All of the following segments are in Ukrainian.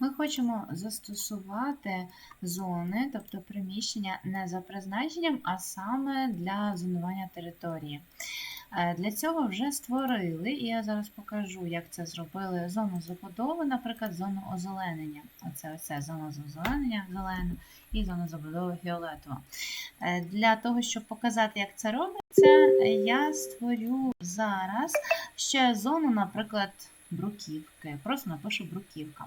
Ми хочемо застосувати зони, тобто приміщення не за призначенням, а саме для зонування території. Е, Для цього вже створили, і я зараз покажу, як це зробили зону забудови, наприклад, зону озеленення. Оце оце зона озеленення зелена і зона забудови фіолетова. Е, Для того, щоб показати, як це робиться, я створю зараз ще зону, наприклад, бруківки. Просто напишу бруківка.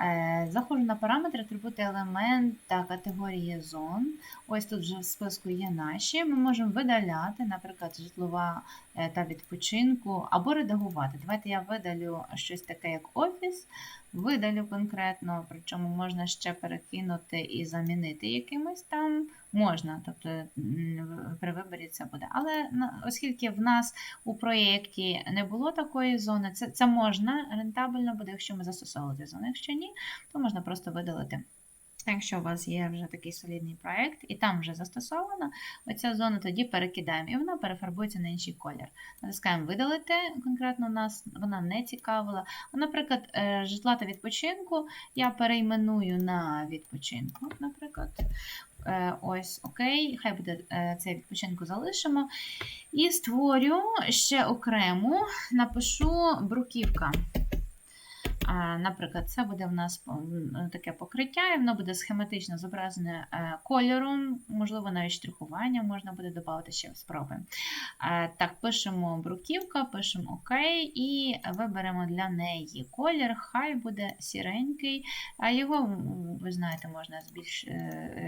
Е, Заходжу на параметри, атрибути елемент та категорії зон. Ось тут вже в списку є наші. Ми можемо видаляти, наприклад, житлова е, та відпочинку, або редагувати. Давайте я видалю щось таке, як офіс, видалю конкретно, причому можна ще перекинути і замінити якимось там. Можна, тобто при виборі це буде. Але оскільки в нас у проєкті не було такої зони, це, це можна рентабельно буде, якщо ми застосовувати зону. Якщо ні, то можна просто видалити. Якщо у вас є вже такий солідний проєкт, і там вже застосована оця зона, тоді перекидаємо, і вона перефарбується на інший колір. Натискаємо видалити, конкретно нас вона не цікавила. Наприклад, е, житла та відпочинку я перейменую на відпочинку, наприклад. Е, Ось, окей, хай буде е, цей відпочинку залишимо. І створю ще окрему, напишу бруківка. Наприклад, це буде в нас таке покриття, і воно буде схематично зображене е, кольором, можливо, навіть штрихування можна буде додати ще в спроби. Так, пишемо бруківка, пишемо ОК і виберемо для неї колір, хай буде сіренький. А Його, ви знаєте, можна більш е, е,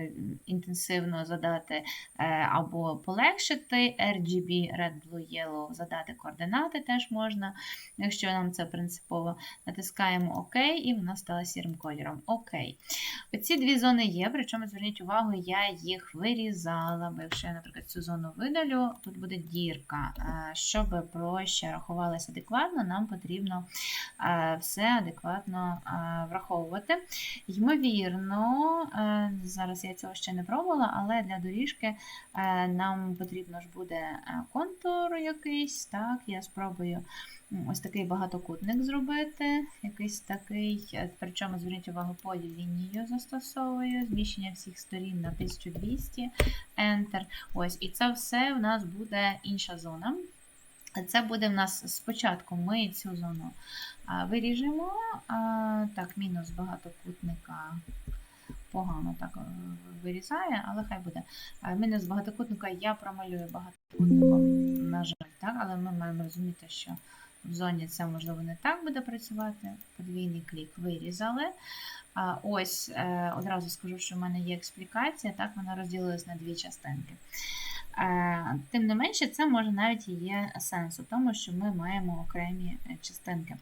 інтенсивно задати е, або полегшити RGB, Red, Blue, Yellow, задати координати теж можна, якщо нам це принципово. Натискаємо ОК, і вона стала сірим кольором. ОК. Оці дві зони є, причому зверніть увагу, я їх вирізала, бо якщо я, наприклад, цю зону видалю, тут буде дірка. Е, Щоб площа рахувалася адекватно, нам потрібно е, все адекватно враховувати. Ймовірно, зараз я цього ще не пробувала, але для доріжки е, нам потрібно ж буде е, контур якийсь. Так, я спробую ось такий багатокутник зробити, якийсь такий, е, причому зверніть увагу, полілінію застосовую, зміщення всіх сторін на 1200, Enter. Ось, і це все в нас буде інша зона. Це буде в нас спочатку ми цю зону виріжемо. Так, мінус багатокутника погано так е, вирізає, але хай буде. Мене з багатокутника я промалюю багатокутником, на жаль, так, але ми маємо розуміти, що в зоні це можливо не так буде працювати. Подвійний клік вирізали. А, Ось е, одразу скажу, що в мене є експлікація, так вона розділилась на дві частинки. Е, Тим не менше, це може навіть і є сенс у тому, що ми маємо окремі е, частинки.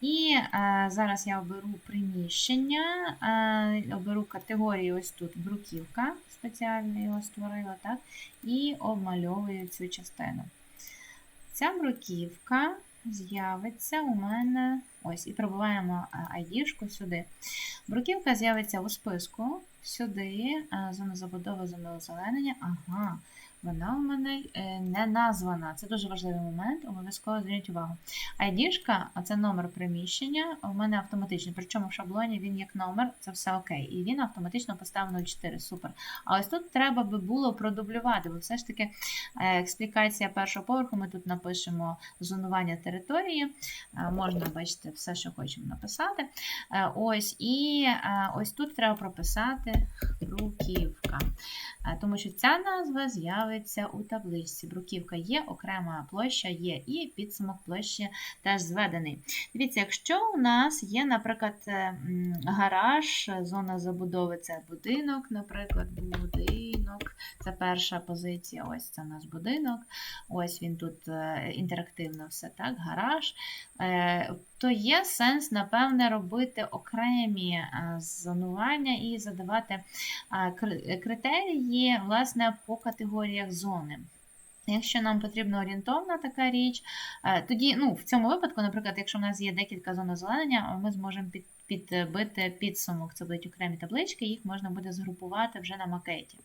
І е, зараз я оберу приміщення, оберу категорію ось тут бруківка, спеціально його створила, так, і обмальовую цю частину. Ця бруківка з'явиться у мене. Ось, і пробиваємо ID-шку сюди. Бруківка з'явиться у списку. Сюди, зона забудови, зона озеленення. Ага, вона у мене е, не названа. Це дуже важливий момент, обов'язково зверніть увагу. ID-шка, це номер приміщення, у мене автоматично. Причому в шаблоні він як номер, це все окей. І він автоматично поставив 04. Супер. А ось тут треба би було продублювати, бо все ж таки е, експлікація першого поверху. Ми тут напишемо зонування території. Е, Можна, бачите, все, що хочемо написати. Ось, і ось тут треба прописати бруківка. Е, Тому що ця назва з'явиться у табличці. Бруківка є, окрема площа є, і підсумок площі теж зведений. Дивіться, якщо у нас є, наприклад, е, гараж, зона забудови це будинок, наприклад, будинок. Це перша позиція. Ось це наш будинок. Ось він тут е, інтерактивно все так, гараж. То є сенс, напевне, робити окремі зонування і задавати е, кри- власне, по категоріях зони. Якщо нам потрібна орієнтовна така річ, е, тоді ну, в цьому випадку, наприклад, якщо в нас є декілька зон озеленення, ми зможемо під, підбити підсумок. Це будуть окремі таблички, їх можна буде згрупувати вже на макеті.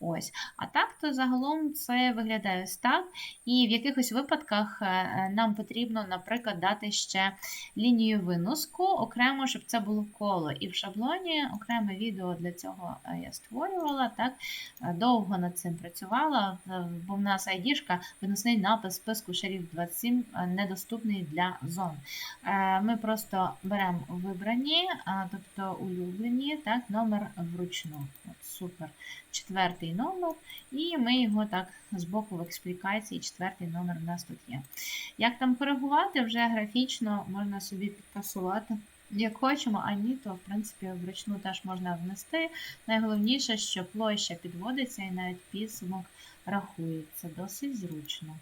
Ось. А так, то загалом це виглядає ось так. І в якихось випадках е, е, нам потрібно, наприклад, дати ще лінію виноску окремо, щоб це було коло. І в шаблоні окреме відео для цього е, я створювала. Так? Е, Довго над цим працювала, е, бо в нас айдішка, виносний напис списку шарів 27 е, недоступний для зон. Е, Ми просто беремо вибрані, тобто улюблені, так, номер вручну. Супер. Четвертий номер, і ми його так з боку в експлікації, четвертий номер у нас тут є. Як там коригувати, вже графічно можна собі підтасувати. Як хочемо, а ні, то в принципі вручну теж можна внести. Найголовніше, що площа підводиться і навіть підсумок рахується. Досить зручно.